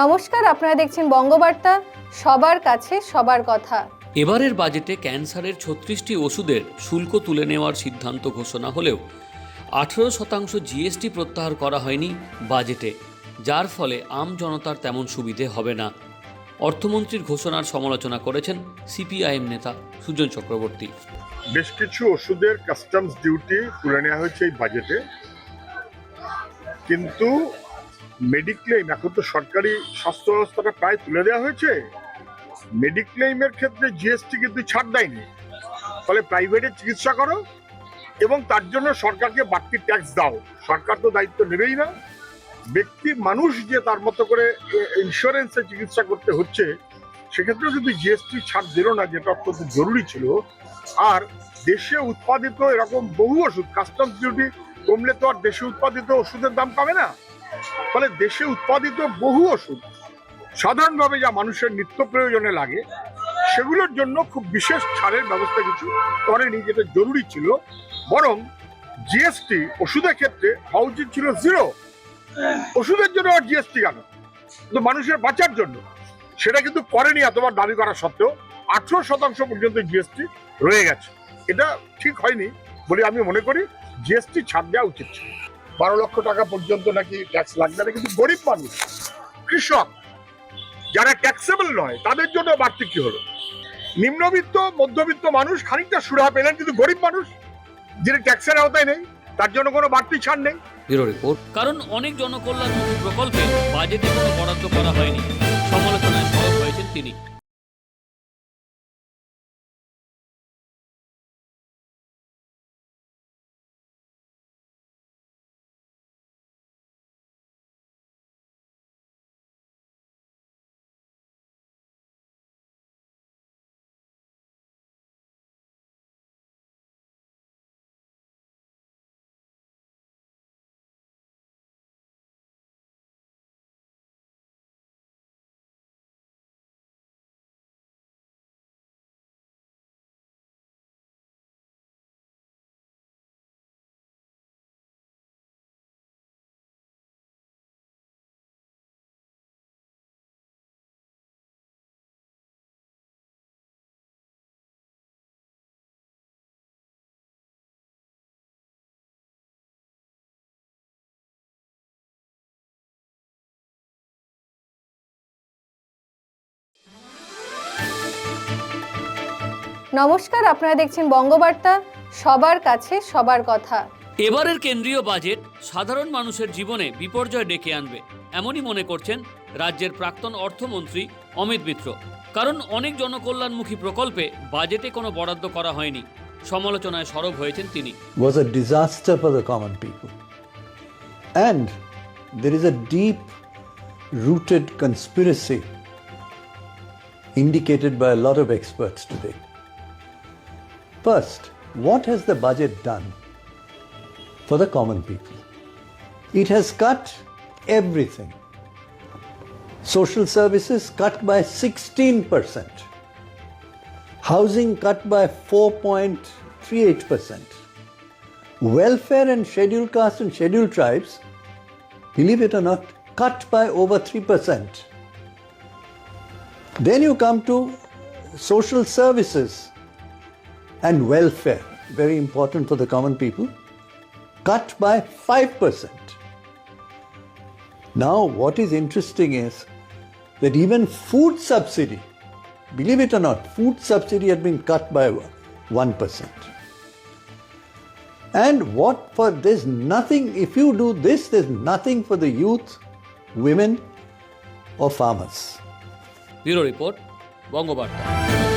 নমস্কার আপনারা দেখছেন বঙ্গবার্তা। সবার কাছে সবার কথা। এবারের বাজেটে ক্যান্সারের ছত্রিশটি ওষুধের শুল্ক তুলে নেওয়ার সিদ্ধান্ত ঘোষণা হলেও আঠেরো শতাংশ জিএসটি প্রত্যাহার করা হয়নি বাজেটে যার ফলে আম জনতার তেমন সুবিধে হবে না। অর্থমন্ত্রীর ঘোষণার সমালোচনা করেছেন সিপিআইএম নেতা সুজন চক্রবর্তী। বেশ কিছু ওষুধের কাস্টমস ডিউটি তুলে নেওয়া হয়েছে এই বাজেটে। কিন্তু মেডিক্লেম এখন তো সরকারি স্বাস্থ্য ব্যবস্থাটা প্রায় তুলে দেওয়া হয়েছে। মেডিক্লেইমের ক্ষেত্রে জিএসটি কিন্তু ছাড় দেয়নি। ফলে প্রাইভেটে চিকিৎসা করো এবং তার জন্য সরকারকে বাড়তি ট্যাক্স দাও। সরকার তো দায়িত্ব নেবেই না। ব্যক্তি মানুষ যে তার মতো করে ইন্স্যুরেন্সে চিকিৎসা করতে হচ্ছে, সেক্ষেত্রেও যদি জিএসটি ছাড় দিল না, যেটা অত্যন্ত জরুরি ছিল। আর দেশে উৎপাদিত এরকম বহু ওষুধ কাস্টমস ডিউটি কমলে তো আর দেশে উৎপাদিত ওষুধের দাম পাবে না। ফলে দেশে উৎপাদিত বহু ওষুধ, সাধারণভাবে যা মানুষের নিত্য প্রয়োজনে লাগে, সেগুলোর জন্য খুব বিশেষ ছাড়ের ব্যবস্থা কিছু করেনি যেটা জরুরি ছিল। বরং জিএসটি ওষুধের ক্ষেত্রে হওয়া উচিত ছিল জিরো ওষুধের জন্য আর জিএসটি কেন? কিন্তু মানুষের বাঁচার জন্য। সেটা কিন্তু করেনি এতবার দাবি করা সত্ত্বেও আঠেরো শতাংশ পর্যন্ত জিএসটি রয়ে গেছে। এটা ঠিক হয়নি বলে আমি মনে করি জিএসটি ছাড় দেওয়া উচিত ছিল। বারো লক্ষ টাকা পর্যন্ত নাকি ট্যাক্স লাগবে না কিন্তু গরিব মানুষ কৃষক যারা ট্যাক্সেবল নয় তাদের জন্য বাড়তি কি হলো? নিম্নবিত্ত মধ্যবিত্ত মানুষ খানিকটা সুরাহা পেলেন কিন্তু গরিব মানুষ যিনি ট্যাক্সের আওতায় নেই তার জন্য কোনো বাড়তি ছাড় নেই। ব্যুরো রিপোর্ট কারণ অনেক জনকল্যাণমুখী প্রকল্পে বাজেটে কোনো বরাদ্দ করা হয়নি। সমালোচনায় সরব হয়েছেন তিনি। নমস্কার আপনারা দেখছেন বঙ্গবার্তা সবার কাছে সবার কথা এবারের কেন্দ্রীয় বাজেট সাধারণ মানুষের জীবনে বিপর্যয় ডেকে আনবে এমনই মনে করছেন রাজ্যের প্রাক্তন অর্থমন্ত্রী অমিত মিত্র কারণ অনেক জনকল্যাণমুখী প্রকল্পে বাজেটে কোনো বরাদ্দ করা হয়নি সমালোচনায় সরব হয়েছেন তিনি was a disaster for the common people. And there is a deep rooted conspiracy indicated by a lot of experts today. First, what has the budget done for the common people? It has cut everything. Social services cut by 16%. Housing cut by 4.38%. Welfare and scheduled castes and scheduled tribes, believe it or not, cut by over 3%. Then you come to social services and welfare, very important for the common people, cut by 5%. Now, what is interesting is that even food subsidy, believe it or not, food subsidy had been cut by 1%. And what for, there's nothing, if you do this, there's nothing for the youth, women, or farmers. Bureau Report, Bongo Barta.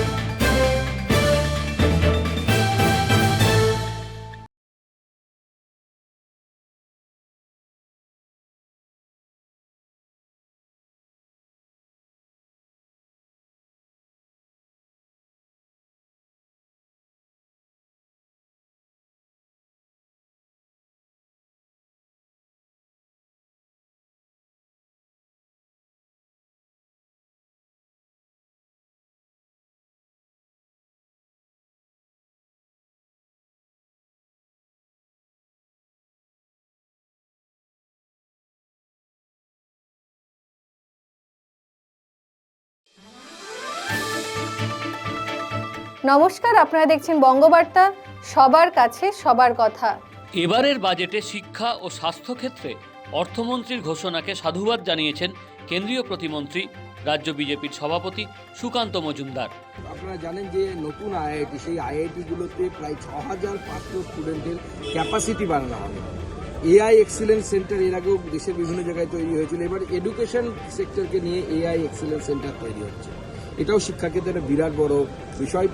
নমস্কার আপনারা দেখছেন বঙ্গবার্তা। সবার কাছে সবার কথা। এবারের বাজেটে শিক্ষা ও স্বাস্থ্যক্ষেত্রে অর্থমন্ত্রীর ঘোষণাকে সাধুবাদ জানিয়েছেন কেন্দ্রীয় প্রতিমন্ত্রী রাজ্য বিজেপির সভাপতি সুকান্ত মজুমদার। আপনারা জানেন যে নতুন আইআইটি সেই আইআইটিগুলোতে প্রায় ছ হাজার পাঁচশো স্টুডেন্টের ক্যাপাসিটি বাড়ানো হবে। এআই এক্সিলেন্স সেন্টার এর আগেও দেশের বিভিন্ন জায়গায় তৈরি হয়েছিল। এবার এডুকেশন সেক্টরকে নিয়ে এআই এক্সিলেন্স সেন্টার তৈরি হচ্ছে। এটাও শিক্ষাক্ষেত্রে একটা বিরাট বড় বিষয়।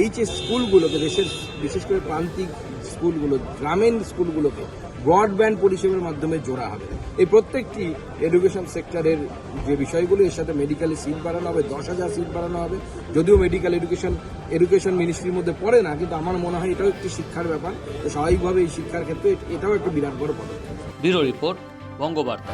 এই যে স্কুলগুলোকে, দেশের বিশেষ করে প্রান্তিক স্কুলগুলো, গ্রামীণ স্কুলগুলোকে ব্রডব্যান্ড পরিষেবার মাধ্যমে জোড়া হবে। এই প্রত্যেকটি এডুকেশন সেক্টরের যে বিষয়গুলো, এর সাথে মেডিকেলে সিট বাড়ানো হবে, দশ হাজার সিট বাড়ানো হবে। যদিও মেডিকেল এডুকেশন এডুকেশন মিনিস্ট্রির মধ্যে পড়ে না, কিন্তু আমার মনে হয় এটাও একটি শিক্ষার ব্যাপার। স্বাভাবিকভাবে এই শিক্ষার ক্ষেত্রে এটাও একটা বিরাট বড় পদক্ষেপ। Bureau report, Bangabarta.